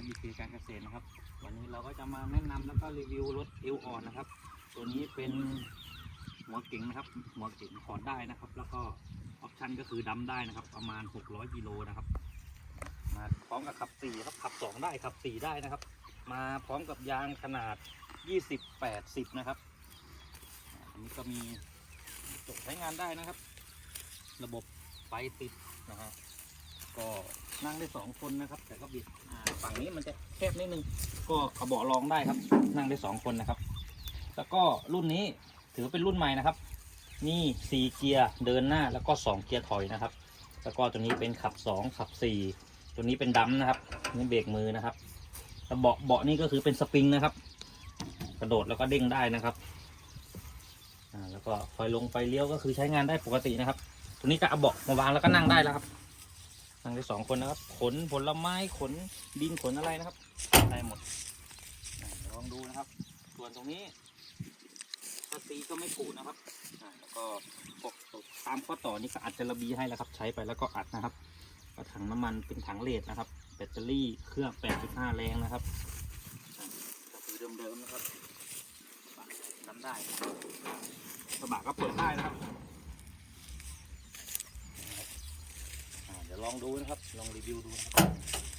และมีเคการเกษตรนะครับ วันนี้เราก็จะมาแนะนำแล้วก็รีวิวรถเอวอ่อนนะครับ ตัวนี้เป็นหัวเก๋งนะครับ หัวเก๋งขอดได้นะครับ แล้วก็ออปชันก็คือดำได้นะครับ ประมาณ 600กิโลนะครับ มาพร้อมกับขับสี่ครับขับสองได้ขับสี่ได้นะครับ มาพร้อมกับยางขนาด 20 80 นะครับ อันนี้ก็มีจกใช้งานได้นะครับ ระบบไฟติดนะฮะ นั่งได้สองคนนะครับ แต่ก็บิดอ่าฝั่งนี้มันจะแคบนิดนึง ก็เอาเบาะรองได้ครับ นั่งได้สองคนนะครับ แล้วก็รุ่นนี้ถือว่าเป็นรุ่นใหม่นะครับ มีสี่เกียร์เดินหน้าแล้วก็สองเกียร์ถอยนะครับ แล้วก็ตัวนี้เป็นขับสองขับสี่ตัวนี้เป็นดัมนะครับนี่เบรกมือนะครับแล้วเบาะเบาะนี่ก็คือเป็นสปริงนะครับ กระโดดแล้วก็เด้งได้นะครับแล้วก็ไฟลงไฟเลี้ยวก็คือใช้งานได้ปกตินะครับ ตัวนี้ก็เอาเบาะมาวางแล้วก็นั่งได้แล้วครับ นั่งได้สองคนนะครับ ขนผลไม้ขนดินขนอะไรนะครับได้หมดลองดูนะครับ ส่วนตรงนี้ถ้าตีก็ไม่ปูนะครับแล้วก็พวกตามข้อต่อนี้ก็อัดจะระบีให้แล้วครับ ใช้ไปแล้วก็อัดนะครับก็ถังน้ำมันเป็นถังเลดนะครับ แบตเตอรี่เครื่อง 8.5 แรงนะครับก็คือเดิมๆนะครับทำได้กระบะก็เปิดได้นะครับอ่าเดี๋ยวลอง ดูนะครับ ลองรีวิวดูนะครับ